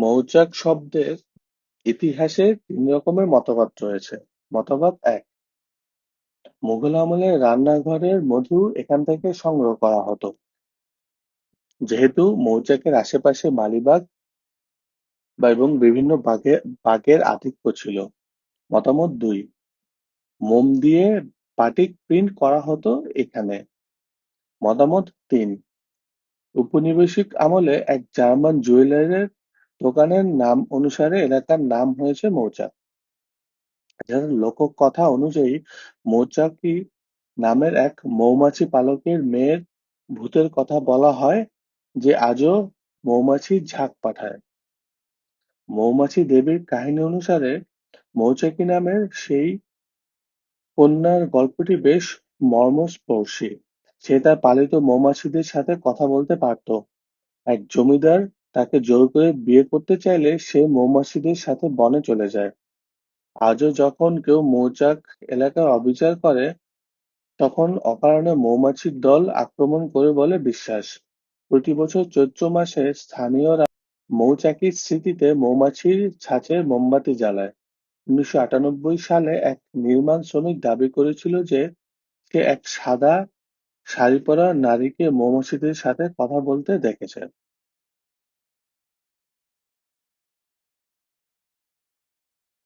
মৌচাক শব্দের ইতিহাসে তিন রকমের মতবাদ রয়েছে। মতবাদ এক: মুঘল আমলে রান্নাঘরের মধু এখান থেকে সংগ্রহ করা হতো, যেহেতু মৌচাকের আশেপাশে মালিবাগ বা এবং বিভিন্ন বাগের আধিক্য ছিল। মতামত দুই: মোম দিয়ে বাটিক প্রিন্ট করা হতো এখানে। মতামত তিন: উপনিবেশিক আমলে এক জার্মান জুয়েলারের দোকানের নাম অনুসারে এলাকার নাম হয়েছে মৌচাক। লোককথা অনুযায়ী মৌচাকি নামের এক মৌমাছি পালকের মেয়ের ভূতের কথা বলা হয়, যে আজও মৌমাছির ঝাঁক পাঠায়। মৌমাছি দেবীর কাহিনী অনুসারে মৌচাকি নামের সেই কন্যার গল্পটি বেশ মর্মস্পর্শী। সে তার পালিত মৌমাছিদের সাথে কথা বলতে পারত। এক জমিদার তাকে জোর করে বিয়ে করতে চাইলে সে মৌমাছিদের সাথে বনে চলে যায়। আজও যখন কেউ মৌচাক এলাকায় অবিচার করে, তখন অকারণে মৌমাছির দল আক্রমণ করে বলে বিশ্বাস। প্রতি বছর চৈত্র মাসে স্থানীয়রা মৌচাকির স্মৃতিতে মৌমাছির ছাঁচে মোমবাতি জ্বালায়। উনিশশো আটানব্বই সালে এক নির্মাণ শ্রমিক দাবি করেছিল যে সে এক সাদা শাড়ি পরা নারীকে মৌমাছিদের সাথে কথা বলতে দেখেছে।